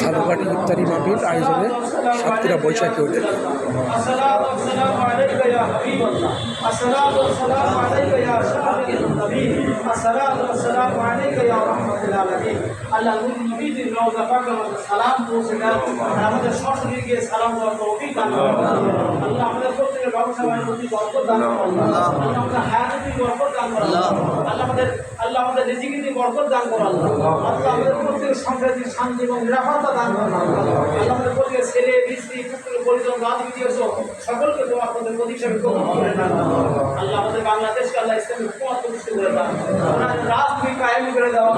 সালুঘাট ইফতারি মাহফিল আয়োজনে সাতক্ষীরা বৈশাখী হোটেল আমাদের প্রত্যেকের ব্যবসা বাণিজ্য বরকত দান করুন। আমাদের হায়াতি বরকত দান করুন। আল্লাহ আমাদের আল্লাহ আমাদের রিজিকে বরকত দান করুন আল্লাহ। আমাদের প্রত্যেকের সংসারে শান্তি দান আল্লাহ। আমাদের প্রত্যেকের ছেলে, স্ত্রী, পুত্র, পরিজন রাত সকলকে করে আল্লাহ আমাদের বাংলাদেশকে আল্লাহ ইসলামী হুকুমত প্রতিষ্ঠিত করে কায়েম করে দাও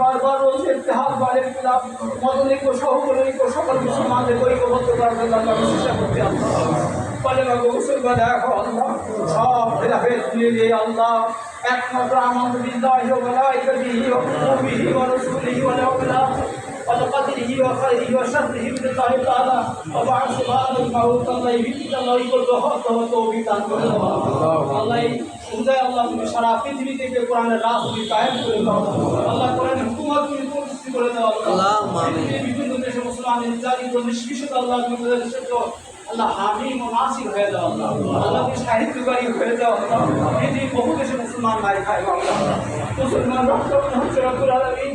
বারবার বলছে ইতিহাস বাড়ে কিলাম মদলিক ও সহকলিক সকল মুসলমানদের ঐক্যবদ্ধ করার জন্য আল্লাহ চেষ্টা করতে আল্লাহ। বলে বাবু মুসলমান দেখো আল্লাহ সব ভেদাভেদ তুলে দিয়ে আল্লাহ একমাত্র আমাদ বিল্লাহি ওয়া মালাইকাতিহি ওয়া কুতুবিহি ওয়া রাসূলিহি ওয়া ইয়াউমিল আখির وقدره وخيره وشره من الله تعالى وبعد سبحان الموت الله يهديك الله يقول بهت وتوفيق الله সুন্দর আল্লাহ তুমি সারা পৃথিবী থেকে কোরআনের রাজ তুমি কায়েম করে দাও আল্লাহ কোরআনের হুকুমত তুমি প্রতিষ্ঠিত করে দাও আল্লাহ পৃথিবীর বিভিন্ন দেশে মুসলমান নির্যাতিত নিষ্কৃষিত আল্লাহ তুমি তাদের দেশের জন্য আল্লাহ হামিম ও নাসির হয়ে দাও আল্লাহ। আল্লাহ তুমি সাহিত্যকারী হয়ে দাও আল্লাহ। পৃথিবীর বহু দেশে মুসলমান মারি খায় আল্লাহ মুসলমান রক্ত হচ্ছে রব্বুল আলামিন।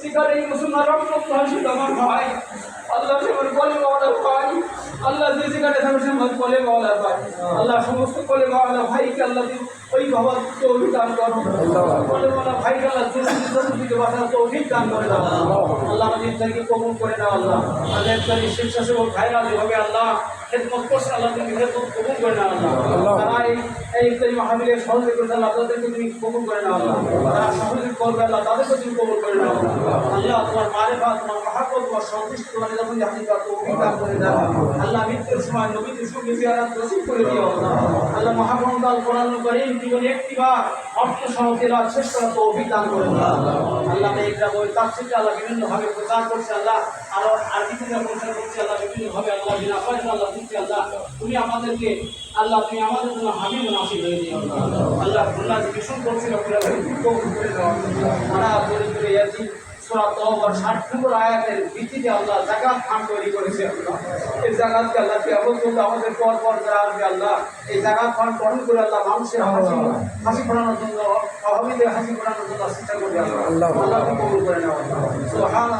শিকারে মুসলমান রক্ত হচ্ছে তোমার ভাই। আল্লাহ আল্লাহ যে যেখানে সেবার বলে মাওলা ভাই। আল্লাহ সমস্ত বলে মাওলা ভাইকে আল্লাহ ওই বাবা তৌফিক দান করো বলে মাওলা ভাইকে আল্লাহ জরুরিকে বাসার তৌফিক দান করে দাও। আল্লাহ আমাদের তাকে কবুল করে দাও আল্লাহ। আমাদের তাকে স্বেচ্ছাসেবক ভাইরা যেভাবে আল্লাহ খেদমত করছে, আল্লাহ তুমি খেদমত কবুল করে নাও, আল্লাহ। তারা এই ইফতারি মাহফিলের সহযোগী করছে আল্লাহ তাদেরকে তুমি কবুল করে নাও, আল্লাহ। তারা সহযোগী করবে, আল্লাহ তাদেরকে তুমি কবুল করে নাও। আল্লাহ তোমার আল্লাহ আল্লাহ আল্লাহ আল্লাহ আল্লাহ। আল্লাহ আল্লাহ আল্লাহ আল্লাহ আল্লাহ। তুমি আমাদেরকে, আল্লাহ তুমি আমাদের জন্য হামিদ নাসিব হয়ে দিও। আল্লাহ যে ভীষণ করছিল সোরা তওবার ষাট নম্বর আয়াতের ভিত্তিতে আল্লাহ জাকাত খান তৈরি করেছে আল্লাহ। এই জাকাতকে আল্লাহ কেমন করল আমাদের পর পর যারা আসবে আল্লাহ এই জাকাত খান গ্রহণ করে আল্লাহ মানুষের হাসি হাসি ফোটানোর জন্য অভাবীদের হাসি ফোটানোর জন্য চেষ্টা করবে আল্লাহ। আল্লাহ কবুল করে নেওয়া সুবহান